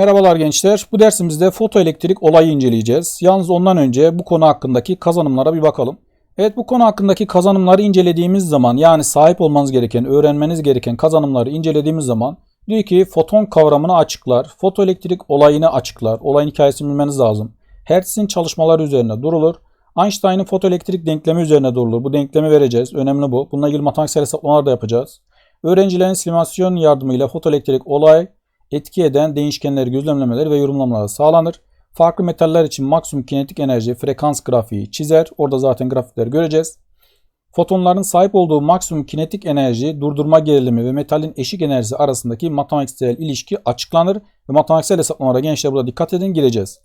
Merhabalar gençler. Bu dersimizde fotoelektrik olayı inceleyeceğiz. Yalnız ondan önce bu konu hakkındaki kazanımlara bir bakalım. Evet bu konu hakkındaki kazanımları incelediğimiz zaman yani sahip olmanız gereken, öğrenmeniz gereken kazanımları incelediğimiz zaman diyor ki foton kavramını açıklar, fotoelektrik olayını açıklar, olayın hikayesini bilmeniz lazım. Hertz'in çalışmaları üzerine durulur. Einstein'ın fotoelektrik denklemi üzerine durulur. Bu denklemi vereceğiz. Önemli bu. Bununla ilgili matematiksel hesaplamalar da yapacağız. Öğrencilerin simülasyon yardımıyla fotoelektrik olay etki eden değişkenleri gözlemlemeleri ve yorumlamaları sağlanır. Farklı metaller için maksimum kinetik enerji frekans grafiği çizer. Orada zaten grafikleri göreceğiz. Fotonların sahip olduğu maksimum kinetik enerji, durdurma gerilimi ve metalin eşik enerjisi arasındaki matematiksel ilişki açıklanır ve matematiksel hesaplamalara gençler burada dikkat edin gireceğiz.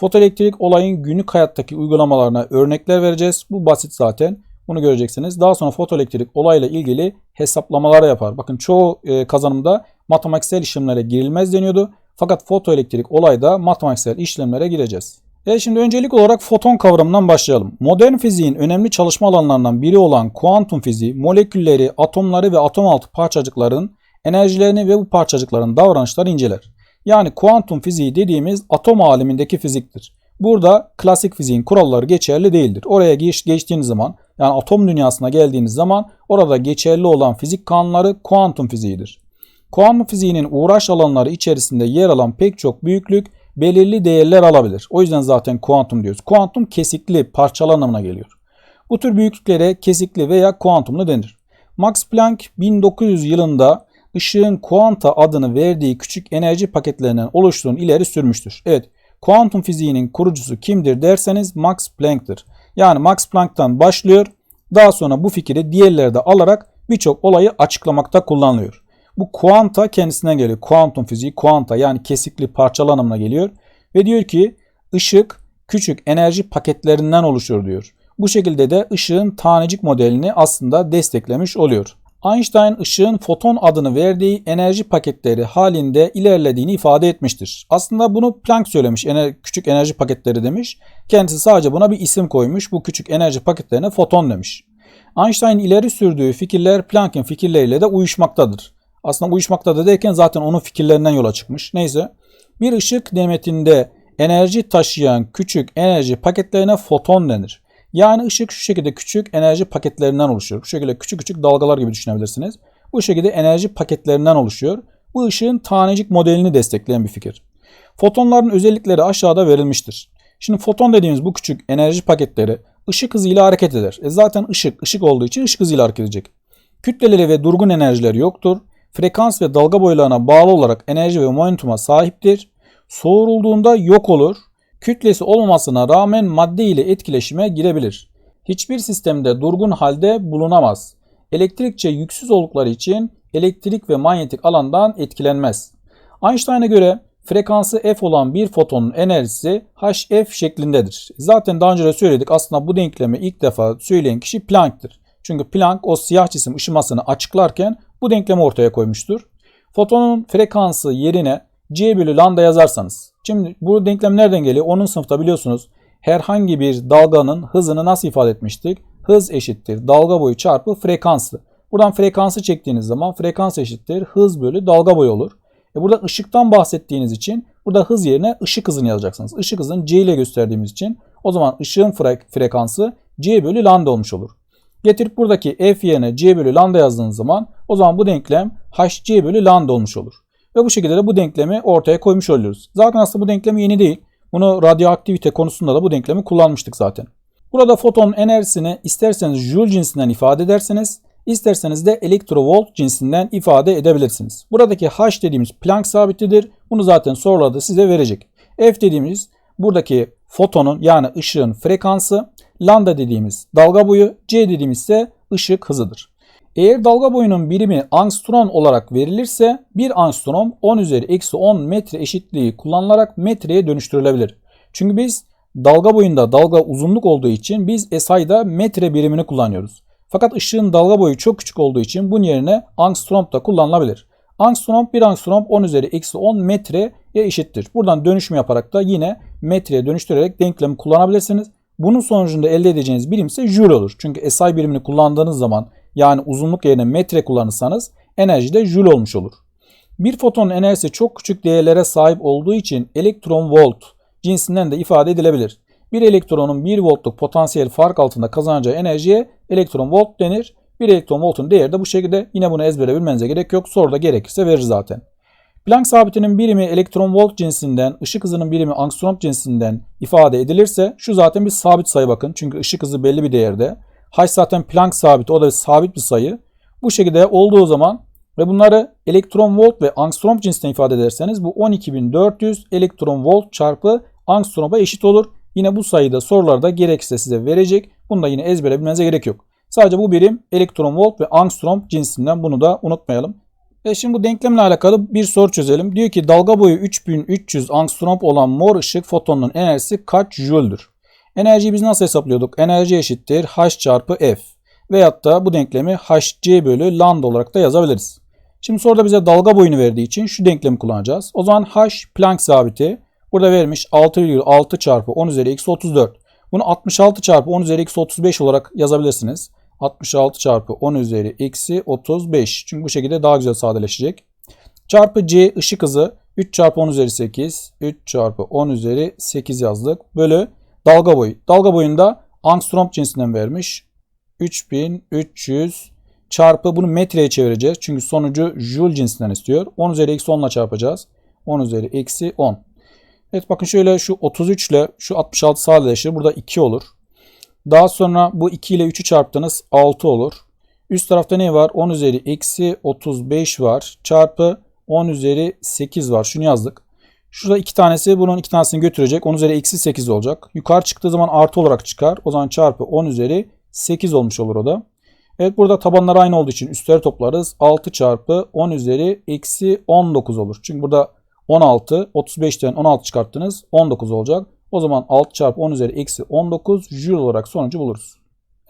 Fotoelektrik olayın günlük hayattaki uygulamalarına örnekler vereceğiz. Bu basit zaten. Bunu göreceksiniz. Daha sonra fotoelektrik olayla ilgili hesaplamalar yapar. Bakın çoğu e, kazanımda matematiksel işlemlere girilmez deniyordu. Fakat fotoelektrik olayda matematiksel işlemlere gireceğiz. E şimdi öncelik olarak foton kavramından başlayalım. Modern fiziğin önemli çalışma alanlarından biri olan kuantum fiziği, molekülleri, atomları ve atom altı parçacıkların enerjilerini ve bu parçacıkların davranışlarını inceler. Yani kuantum fiziği dediğimiz atom alemindeki fiziktir. Burada klasik fiziğin kuralları geçerli değildir. Oraya geç, geçtiğiniz zaman yani atom dünyasına geldiğiniz zaman orada geçerli olan fizik kanunları kuantum fiziğidir. Kuantum fiziğinin uğraş alanları içerisinde yer alan pek çok büyüklük belirli değerler alabilir. O yüzden zaten kuantum diyoruz. Kuantum kesikli, parçalı anlamına geliyor. Bu tür büyüklüklere kesikli veya kuantumlu denir. Max Planck 1900 yılında ışığın kuanta adını verdiği küçük enerji paketlerinden oluştuğunu ileri sürmüştür. Evet, kuantum fiziğinin kurucusu kimdir derseniz Max Planck'tır. Yani Max Planck'tan başlıyor, daha sonra bu fikri diğerlerde alarak birçok olayı açıklamakta kullanılıyor. Bu kuanta kendisinden geliyor. Kuantum fiziği, kuanta yani kesikli parçalı anlamına geliyor. Ve diyor ki ışık küçük enerji paketlerinden oluşur diyor. Bu şekilde de ışığın tanecik modelini aslında desteklemiş oluyor. Einstein ışığın foton adını verdiği enerji paketleri halinde ilerlediğini ifade etmiştir. Aslında bunu Planck söylemiş. Ener küçük enerji paketleri demiş. Kendisi sadece buna bir isim koymuş. Bu küçük enerji paketlerine foton demiş. Einstein ileri sürdüğü fikirler Planck'in fikirleriyle de uyuşmaktadır. Aslında uyuşmaktadır derken zaten onun fikirlerinden yola çıkmış. Neyse. Bir ışık demetinde enerji taşıyan küçük enerji paketlerine foton denir. Yani ışık şu şekilde küçük enerji paketlerinden oluşuyor. Bu şekilde küçük küçük dalgalar gibi düşünebilirsiniz. Bu şekilde enerji paketlerinden oluşuyor. Bu ışığın tanecik modelini destekleyen bir fikir. Fotonların özellikleri aşağıda verilmiştir. Şimdi foton dediğimiz bu küçük enerji paketleri ışık hızıyla hareket eder. E zaten ışık, ışık olduğu için ışık hızıyla hareket edecek. Kütleleri ve durgun enerjileri yoktur. Frekans ve dalga boylarına bağlı olarak enerji ve momentuma sahiptir. Soğurulduğunda yok olur kütlesi olmamasına rağmen madde ile etkileşime girebilir. Hiçbir sistemde durgun halde bulunamaz. Elektrikçe yüksüz oldukları için elektrik ve manyetik alandan etkilenmez. Einstein'a göre frekansı f olan bir fotonun enerjisi hf şeklindedir. Zaten daha önce de söyledik aslında bu denklemi ilk defa söyleyen kişi Planck'tır. Çünkü Planck o siyah cisim ışımasını açıklarken bu denklemi ortaya koymuştur. Fotonun frekansı yerine c bölü lambda yazarsanız Şimdi bu denklem nereden geliyor? Onun sınıfta biliyorsunuz herhangi bir dalganın hızını nasıl ifade etmiştik? Hız eşittir dalga boyu çarpı frekanslı. Buradan frekansı çektiğiniz zaman frekans eşittir hız bölü dalga boyu olur. E burada ışıktan bahsettiğiniz için burada hız yerine ışık hızını yazacaksınız. Işık hızını c ile gösterdiğimiz için o zaman ışığın frekansı c bölü lambda olmuş olur. Getirip buradaki f yerine c bölü lambda yazdığınız zaman o zaman bu denklem hc bölü lambda olmuş olur. Ve bu şekilde de bu denklemi ortaya koymuş oluyoruz. Zaten aslında bu denklem yeni değil. Bunu radyoaktivite konusunda da bu denklemi kullanmıştık zaten. Burada fotonun enerjisini isterseniz joule cinsinden ifade edersiniz, isterseniz de elektrovolt cinsinden ifade edebilirsiniz. Buradaki H dediğimiz Planck sabitidir. Bunu zaten sorularda size verecek. F dediğimiz buradaki fotonun yani ışığın frekansı, lambda dediğimiz dalga boyu, C dediğimiz ise ışık hızıdır. Eğer dalga boyunun birimi angstrom olarak verilirse bir angstrom 10 üzeri eksi 10 metre eşitliği kullanılarak metreye dönüştürülebilir. Çünkü biz dalga boyunda dalga uzunluk olduğu için biz SI'da metre birimini kullanıyoruz. Fakat ışığın dalga boyu çok küçük olduğu için bunun yerine angstrom da kullanılabilir. Angstrom bir angstrom 10 üzeri eksi 10 metreye eşittir. Buradan dönüşüm yaparak da yine metreye dönüştürerek denklemi kullanabilirsiniz. Bunun sonucunda elde edeceğiniz birim ise joule olur. Çünkü SI birimini kullandığınız zaman yani uzunluk yerine metre kullanırsanız enerji de joule olmuş olur. Bir fotonun enerjisi çok küçük değerlere sahip olduğu için elektron volt cinsinden de ifade edilebilir. Bir elektronun 1 voltluk potansiyel fark altında kazanacağı enerjiye elektron volt denir. Bir elektron voltun değeri de bu şekilde. Yine bunu ezbere bilmenize gerek yok. Soruda gerekirse verir zaten. Planck sabitinin birimi elektron volt cinsinden, ışık hızının birimi angstrom cinsinden ifade edilirse şu zaten bir sabit sayı bakın. Çünkü ışık hızı belli bir değerde. H zaten Planck sabiti o da sabit bir sayı. Bu şekilde olduğu zaman ve bunları elektron volt ve angstrom cinsinden ifade ederseniz bu 12400 elektron volt çarpı angstrom'a eşit olur. Yine bu sayıda sorularda gerekirse size verecek. Bunu da yine ezbere bilmenize gerek yok. Sadece bu birim elektron volt ve angstrom cinsinden bunu da unutmayalım. E şimdi bu denklemle alakalı bir soru çözelim. Diyor ki dalga boyu 3300 angstrom olan mor ışık fotonunun enerjisi kaç jüldür? Enerjiyi biz nasıl hesaplıyorduk? Enerji eşittir H çarpı F. Veyahut da bu denklemi HC bölü lambda olarak da yazabiliriz. Şimdi soruda bize dalga boyunu verdiği için şu denklemi kullanacağız. O zaman H Planck sabiti burada vermiş 6,6 çarpı 10 üzeri x 34. Bunu 66 çarpı 10 üzeri x 35 olarak yazabilirsiniz. 66 çarpı 10 üzeri eksi 35. Çünkü bu şekilde daha güzel sadeleşecek. Çarpı c ışık hızı 3 çarpı 10 üzeri 8. 3 çarpı 10 üzeri 8 yazdık. Bölü dalga boyu. Dalga boyunda angstrom cinsinden vermiş. 3300 çarpı bunu metreye çevireceğiz. Çünkü sonucu joule cinsinden istiyor. 10 üzeri eksi 10 ile çarpacağız. 10 üzeri eksi 10. Evet bakın şöyle şu 33 ile şu 66 sadeleşir. Burada 2 olur. Daha sonra bu 2 ile 3'ü çarptınız 6 olur. Üst tarafta ne var? 10 üzeri eksi 35 var. Çarpı 10 üzeri 8 var. Şunu yazdık. Şurada iki tanesi bunun iki tanesini götürecek. 10 üzeri eksi 8 olacak. Yukarı çıktığı zaman artı olarak çıkar. O zaman çarpı 10 üzeri 8 olmuş olur o da. Evet burada tabanlar aynı olduğu için üstleri toplarız. 6 çarpı 10 üzeri eksi 19 olur. Çünkü burada 16, 35'ten 16 çıkarttınız. 19 olacak. O zaman 6 çarpı 10 üzeri eksi 19 joule olarak sonucu buluruz.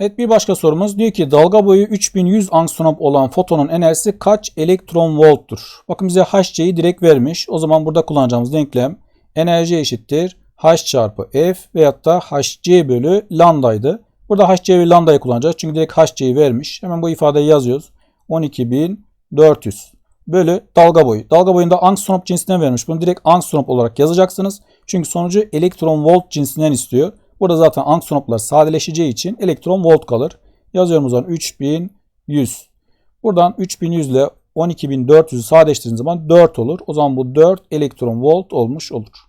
Evet bir başka sorumuz diyor ki dalga boyu 3100 angstrom olan fotonun enerjisi kaç elektron volttur? Bakın bize HC'yi direkt vermiş. O zaman burada kullanacağımız denklem enerji eşittir H çarpı F veyahut da HC bölü lambdaydı. Burada HC ve lambdayı kullanacağız. Çünkü direkt HC'yi vermiş. Hemen bu ifadeyi yazıyoruz. 12400 bölü dalga boyu. Dalga boyunda angstrom cinsinden vermiş. Bunu direkt angstrom olarak yazacaksınız. Çünkü sonucu elektron volt cinsinden istiyor. Burada zaten angstromlar sadeleşeceği için elektron volt kalır. Yazıyorum o zaman 3100. Buradan 3100 ile 12400'ü sadeleştirdiğiniz zaman 4 olur. O zaman bu 4 elektron volt olmuş olur.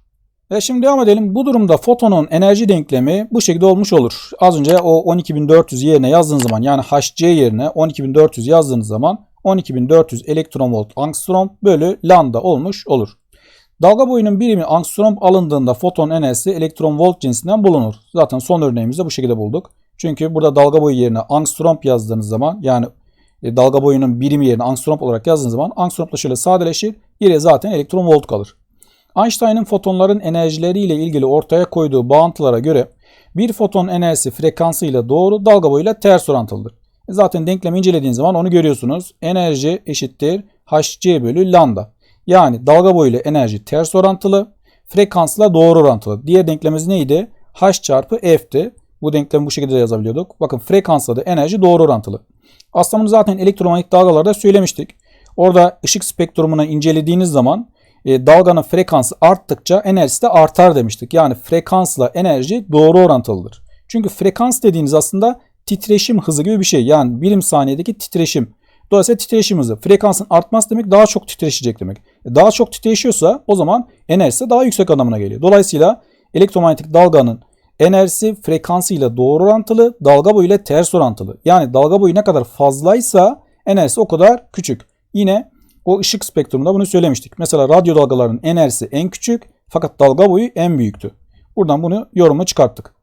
Ve şimdi devam edelim. Bu durumda fotonun enerji denklemi bu şekilde olmuş olur. Az önce o 12400 yerine yazdığınız zaman yani HC yerine 12400 yazdığınız zaman 12400 elektron volt angstrom bölü lambda olmuş olur. Dalga boyunun birimi angstrom alındığında foton enerjisi elektron volt cinsinden bulunur. Zaten son örneğimizde bu şekilde bulduk. Çünkü burada dalga boyu yerine angstrom yazdığınız zaman yani e, dalga boyunun birimi yerine angstrom olarak yazdığınız zaman angstromla şöyle sadeleşir. Yine zaten elektron volt kalır. Einstein'ın fotonların enerjileriyle ilgili ortaya koyduğu bağıntılara göre bir foton enerjisi frekansıyla doğru dalga boyuyla ters orantılıdır. E, zaten denklemi incelediğiniz zaman onu görüyorsunuz. Enerji eşittir hc bölü lambda. Yani dalga boyu ile enerji ters orantılı, frekansla doğru orantılı. Diğer denklemimiz neydi? H çarpı F'ti. Bu denklemi bu şekilde de yazabiliyorduk. Bakın frekansla da enerji doğru orantılı. Aslında bunu zaten elektromanyetik dalgalarda söylemiştik. Orada ışık spektrumunu incelediğiniz zaman e, dalganın frekansı arttıkça enerjisi de artar demiştik. Yani frekansla enerji doğru orantılıdır. Çünkü frekans dediğiniz aslında titreşim hızı gibi bir şey. Yani birim saniyedeki titreşim. Dolayısıyla titreşim hızı. Frekansın artması demek daha çok titreşecek demek. E, daha çok titreşiyorsa o zaman enerjisi daha yüksek anlamına geliyor. Dolayısıyla elektromanyetik dalganın enerjisi frekansıyla doğru orantılı, dalga boyu ile ters orantılı. Yani dalga boyu ne kadar fazlaysa enerjisi o kadar küçük. Yine o ışık spektrumunda bunu söylemiştik. Mesela radyo dalgalarının enerjisi en küçük fakat dalga boyu en büyüktü. Buradan bunu yoruma çıkarttık.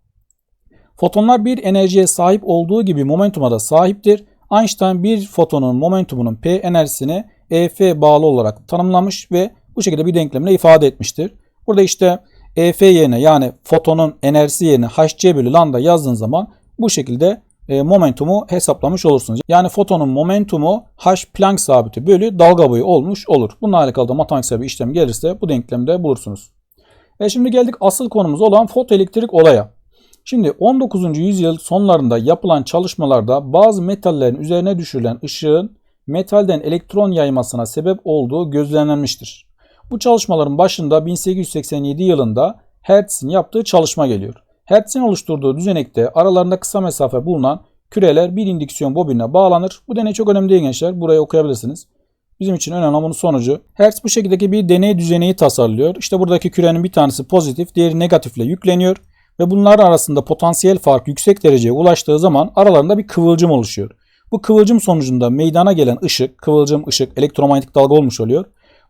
Fotonlar bir enerjiye sahip olduğu gibi momentuma da sahiptir. Einstein bir fotonun momentumunun P enerjisini EF bağlı olarak tanımlamış ve bu şekilde bir denklemle ifade etmiştir. Burada işte EF yerine yani fotonun enerjisi yerine HC bölü lambda yazdığınız zaman bu şekilde e, momentumu hesaplamış olursunuz. Yani fotonun momentumu H Planck sabiti bölü dalga boyu olmuş olur. Bununla alakalı da matematiksel bir işlem gelirse bu denklemde bulursunuz. Ve şimdi geldik asıl konumuz olan fotoelektrik olaya. Şimdi 19. yüzyıl sonlarında yapılan çalışmalarda bazı metallerin üzerine düşürülen ışığın metalden elektron yaymasına sebep olduğu gözlemlenmiştir. Bu çalışmaların başında 1887 yılında Hertz'in yaptığı çalışma geliyor. Hertz'in oluşturduğu düzenekte aralarında kısa mesafe bulunan küreler bir indüksiyon bobinine bağlanır. Bu deney çok önemli değil gençler. Burayı okuyabilirsiniz. Bizim için önemli bunun sonucu. Hertz bu şekildeki bir deney düzeneği tasarlıyor. İşte buradaki kürenin bir tanesi pozitif, diğeri negatifle yükleniyor. Ve bunlar arasında potansiyel fark yüksek dereceye ulaştığı zaman aralarında bir kıvılcım oluşuyor. Bu kıvılcım sonucunda meydana gelen ışık, kıvılcım ışık elektromanyetik dalga olmuş oluyor.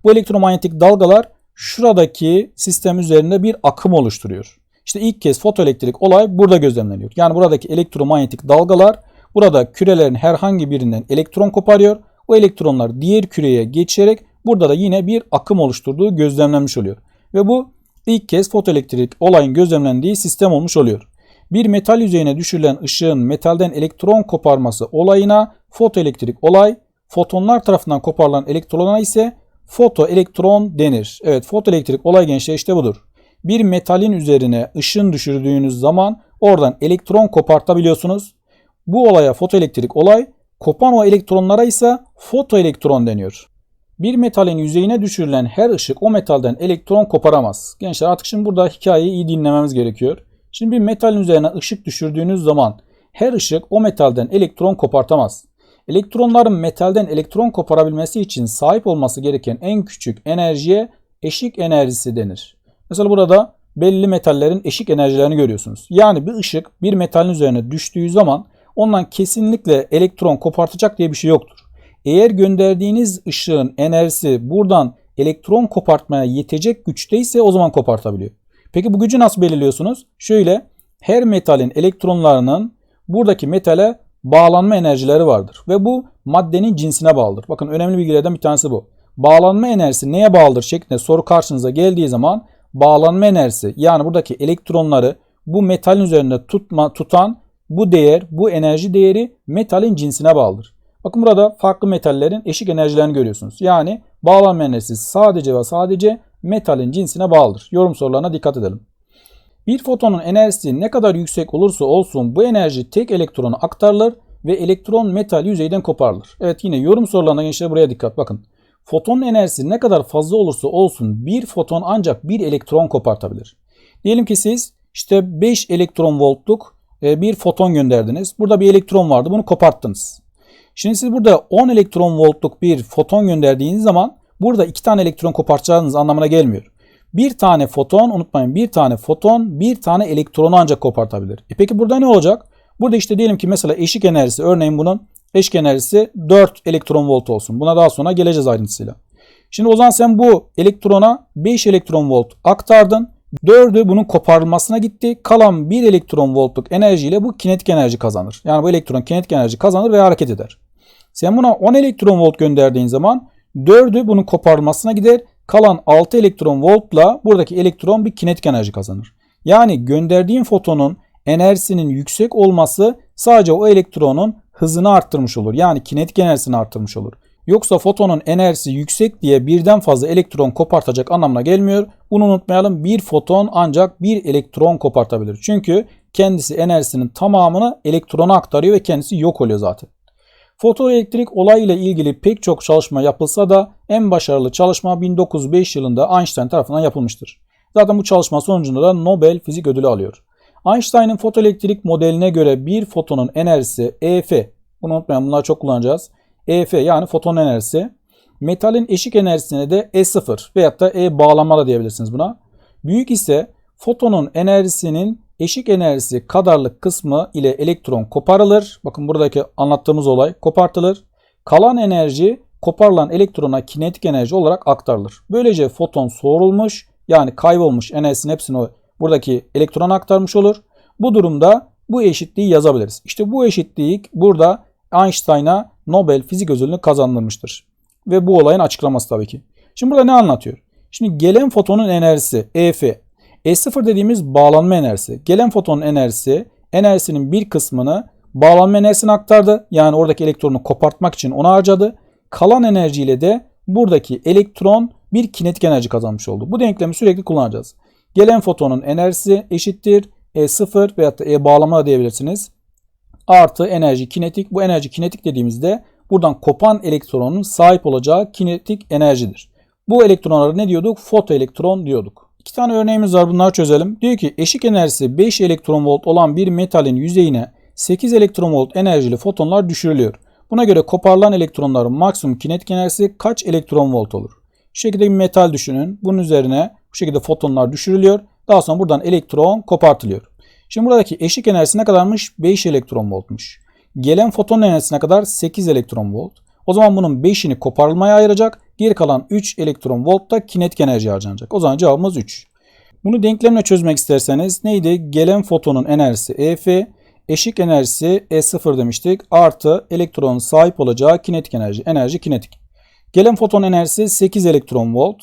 Bu elektromanyetik dalgalar şuradaki sistem üzerinde bir akım oluşturuyor. İşte ilk kez fotoelektrik olay burada gözlemleniyor. Yani buradaki elektromanyetik dalgalar burada kürelerin herhangi birinden elektron koparıyor. O elektronlar diğer küreye geçerek burada da yine bir akım oluşturduğu gözlemlenmiş oluyor. Ve bu ilk kez fotoelektrik olayın gözlemlendiği sistem olmuş oluyor. Bir metal yüzeyine düşürülen ışığın metalden elektron koparması olayına fotoelektrik olay, fotonlar tarafından koparılan elektrona ise fotoelektron denir. Evet fotoelektrik olay gençler işte budur. Bir metalin üzerine ışın düşürdüğünüz zaman oradan elektron kopartabiliyorsunuz. Bu olaya fotoelektrik olay, kopan o elektronlara ise fotoelektron deniyor. Bir metalin yüzeyine düşürülen her ışık o metalden elektron koparamaz. Gençler artık şimdi burada hikayeyi iyi dinlememiz gerekiyor. Şimdi bir metalin üzerine ışık düşürdüğünüz zaman her ışık o metalden elektron kopartamaz. Elektronların metalden elektron koparabilmesi için sahip olması gereken en küçük enerjiye eşik enerjisi denir. Mesela burada belli metallerin eşik enerjilerini görüyorsunuz. Yani bir ışık bir metalin üzerine düştüğü zaman ondan kesinlikle elektron kopartacak diye bir şey yoktur. Eğer gönderdiğiniz ışığın enerjisi buradan elektron kopartmaya yetecek güçteyse o zaman kopartabiliyor. Peki bu gücü nasıl belirliyorsunuz? Şöyle her metalin elektronlarının buradaki metale bağlanma enerjileri vardır. Ve bu maddenin cinsine bağlıdır. Bakın önemli bilgilerden bir tanesi bu. Bağlanma enerjisi neye bağlıdır şeklinde soru karşınıza geldiği zaman bağlanma enerjisi yani buradaki elektronları bu metalin üzerinde tutma, tutan bu değer, bu enerji değeri metalin cinsine bağlıdır. Bakın burada farklı metallerin eşik enerjilerini görüyorsunuz. Yani bağlanma enerjisi sadece ve sadece metalin cinsine bağlıdır. Yorum sorularına dikkat edelim. Bir fotonun enerjisi ne kadar yüksek olursa olsun bu enerji tek elektrona aktarılır ve elektron metal yüzeyden koparılır. Evet yine yorum sorularına gençler buraya dikkat bakın. Fotonun enerjisi ne kadar fazla olursa olsun bir foton ancak bir elektron kopartabilir. Diyelim ki siz işte 5 elektron voltluk e, bir foton gönderdiniz. Burada bir elektron vardı bunu koparttınız. Şimdi siz burada 10 elektron voltluk bir foton gönderdiğiniz zaman burada 2 tane elektron kopartacağınız anlamına gelmiyor. Bir tane foton unutmayın bir tane foton bir tane elektronu ancak kopartabilir. E peki burada ne olacak? Burada işte diyelim ki mesela eşik enerjisi örneğin bunun eşik enerjisi 4 elektron volt olsun. Buna daha sonra geleceğiz ayrıntısıyla. Şimdi o zaman sen bu elektrona 5 elektron volt aktardın. 4'ü bunun koparılmasına gitti. Kalan 1 elektron voltluk enerjiyle bu kinetik enerji kazanır. Yani bu elektron kinetik enerji kazanır ve hareket eder. Sen buna 10 elektron volt gönderdiğin zaman 4'ü bunun koparılmasına gider. Kalan 6 elektron voltla buradaki elektron bir kinetik enerji kazanır. Yani gönderdiğin fotonun enerjisinin yüksek olması sadece o elektronun hızını arttırmış olur. Yani kinetik enerjisini arttırmış olur. Yoksa fotonun enerjisi yüksek diye birden fazla elektron kopartacak anlamına gelmiyor. Bunu unutmayalım. Bir foton ancak bir elektron kopartabilir. Çünkü kendisi enerjisinin tamamını elektrona aktarıyor ve kendisi yok oluyor zaten. Fotoelektrik olay ile ilgili pek çok çalışma yapılsa da en başarılı çalışma 1905 yılında Einstein tarafından yapılmıştır. Zaten bu çalışma sonucunda da Nobel Fizik Ödülü alıyor. Einstein'ın fotoelektrik modeline göre bir fotonun enerjisi EF, bunu unutmayın bunları çok kullanacağız. EF yani foton enerjisi. Metalin eşik enerjisine de E0 veyahut da E bağlama da diyebilirsiniz buna. Büyük ise fotonun enerjisinin eşik enerjisi kadarlık kısmı ile elektron koparılır. Bakın buradaki anlattığımız olay kopartılır. Kalan enerji koparılan elektrona kinetik enerji olarak aktarılır. Böylece foton soğurulmuş yani kaybolmuş enerjisinin hepsini buradaki elektrona aktarmış olur. Bu durumda bu eşitliği yazabiliriz. İşte bu eşitlik burada Einstein'a Nobel Fizik Ödülünü kazandırmıştır. Ve bu olayın açıklaması tabii ki. Şimdi burada ne anlatıyor? Şimdi gelen fotonun enerjisi EF e0 dediğimiz bağlanma enerjisi. Gelen fotonun enerjisi enerjisinin bir kısmını bağlanma enerjisine aktardı. Yani oradaki elektronu kopartmak için onu harcadı. Kalan enerjiyle de buradaki elektron bir kinetik enerji kazanmış oldu. Bu denklemi sürekli kullanacağız. Gelen fotonun enerjisi eşittir E0 veyahut da E bağlama diyebilirsiniz. Artı enerji kinetik. Bu enerji kinetik dediğimizde buradan kopan elektronun sahip olacağı kinetik enerjidir. Bu elektronlara ne diyorduk? Fotoelektron diyorduk. İki tane örneğimiz var bunları çözelim. Diyor ki eşik enerjisi 5 elektron volt olan bir metalin yüzeyine 8 elektron volt enerjili fotonlar düşürülüyor. Buna göre koparılan elektronların maksimum kinetik enerjisi kaç elektron volt olur? Şu şekilde bir metal düşünün. Bunun üzerine bu şekilde fotonlar düşürülüyor. Daha sonra buradan elektron kopartılıyor. Şimdi buradaki eşik enerjisi ne kadarmış? 5 elektron voltmuş. Gelen foton enerjisine kadar 8 elektron volt. O zaman bunun 5'ini koparılmaya ayıracak. Geri kalan 3 elektron volt kinetik enerji harcanacak. O zaman cevabımız 3. Bunu denklemle çözmek isterseniz neydi? Gelen fotonun enerjisi EF, eşik enerjisi E0 demiştik. Artı elektronun sahip olacağı kinetik enerji. Enerji kinetik. Gelen foton enerjisi 8 elektron volt.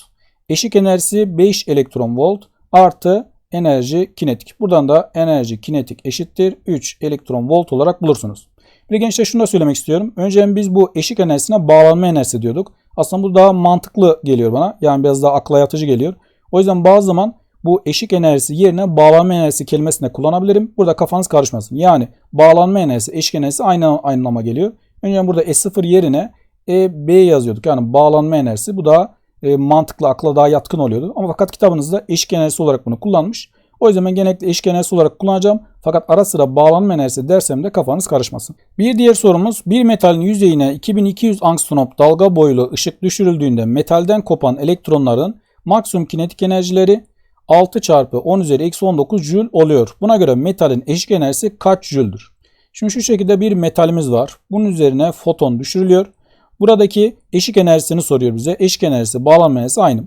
Eşik enerjisi 5 elektron volt. Artı enerji kinetik. Buradan da enerji kinetik eşittir 3 elektron volt olarak bulursunuz. Bir de gençler şunu da söylemek istiyorum. Önceden biz bu eşik enerjisine bağlanma enerjisi diyorduk. Aslında bu daha mantıklı geliyor bana. Yani biraz daha akla yatıcı geliyor. O yüzden bazı zaman bu eşik enerjisi yerine bağlanma enerjisi kelimesini de kullanabilirim. Burada kafanız karışmasın. Yani bağlanma enerjisi, eşik enerjisi aynı anlama geliyor. Önceden burada S0 yerine EB yazıyorduk. Yani bağlanma enerjisi. Bu daha e, mantıklı, akla daha yatkın oluyordu. Ama fakat kitabınızda eşik enerjisi olarak bunu kullanmış. O yüzden ben genellikle eşik enerjisi olarak kullanacağım. Fakat ara sıra bağlanma enerjisi dersem de kafanız karışmasın. Bir diğer sorumuz bir metalin yüzeyine 2200 angstrom dalga boylu ışık düşürüldüğünde metalden kopan elektronların maksimum kinetik enerjileri 6 çarpı 10 üzeri eksi 19 jül oluyor. Buna göre metalin eşik enerjisi kaç jüldür? Şimdi şu şekilde bir metalimiz var. Bunun üzerine foton düşürülüyor. Buradaki eşik enerjisini soruyor bize. Eşik enerjisi, bağlanma enerjisi aynı.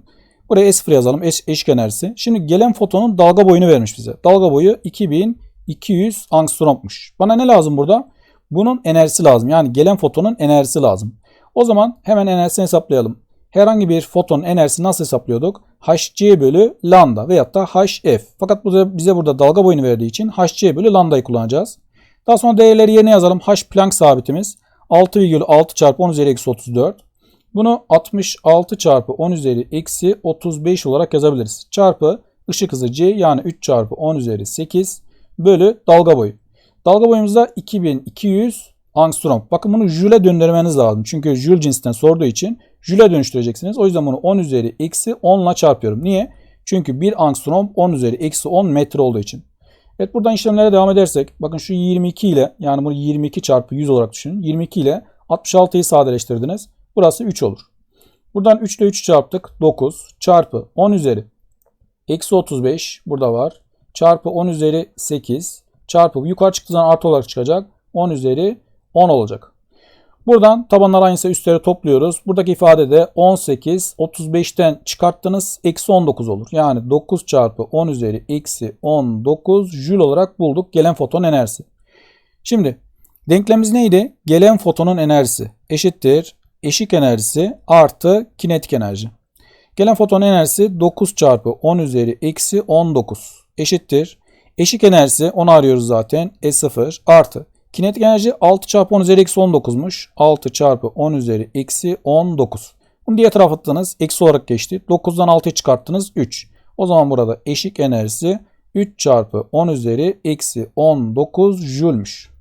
Buraya S0 yazalım. Eş, eşik enerjisi. Şimdi gelen fotonun dalga boyunu vermiş bize. Dalga boyu 2200 angstrommuş. Bana ne lazım burada? Bunun enerjisi lazım. Yani gelen fotonun enerjisi lazım. O zaman hemen enerjisini hesaplayalım. Herhangi bir fotonun enerjisini nasıl hesaplıyorduk? Hc bölü lambda veyahut da Hf. Fakat bize burada dalga boyunu verdiği için Hc bölü lambdayı kullanacağız. Daha sonra değerleri yerine yazalım. H Planck sabitimiz 6,6 çarpı 10 üzeri eksi 34. Bunu 66 çarpı 10 üzeri eksi 35 olarak yazabiliriz. Çarpı ışık hızı c yani 3 çarpı 10 üzeri 8 bölü dalga boyu. Dalga boyumuzda 2200 angstrom. Bakın bunu jüle döndürmeniz lazım. Çünkü jül cinsinden sorduğu için jüle dönüştüreceksiniz. O yüzden bunu 10 üzeri eksi 10 ile çarpıyorum. Niye? Çünkü 1 angstrom 10 üzeri eksi 10 metre olduğu için. Evet buradan işlemlere devam edersek. Bakın şu 22 ile yani bunu 22 çarpı 100 olarak düşünün. 22 ile 66'yı sadeleştirdiniz. Burası 3 olur. Buradan 3 ile 3 çarptık. 9 çarpı 10 üzeri eksi 35 burada var. Çarpı 10 üzeri 8 çarpı yukarı çıktığı zaman artı olarak çıkacak. 10 üzeri 10 olacak. Buradan tabanlar aynısı üstleri topluyoruz. Buradaki ifade de 18 35'ten çıkarttınız. Eksi 19 olur. Yani 9 çarpı 10 üzeri eksi 19 jül olarak bulduk gelen foton enerjisi. Şimdi denklemimiz neydi? Gelen fotonun enerjisi eşittir eşik enerjisi artı kinetik enerji. Gelen foton enerjisi 9 çarpı 10 üzeri eksi 19 eşittir. Eşik enerjisi onu arıyoruz zaten E0 artı. Kinetik enerji 6 çarpı 10 üzeri eksi 19'muş. 6 çarpı 10 üzeri eksi 19. Bunu diğer tarafa attınız. Eksi olarak geçti. 9'dan 6'yı çıkarttınız 3. O zaman burada eşik enerjisi 3 çarpı 10 üzeri eksi 19 jülmüş.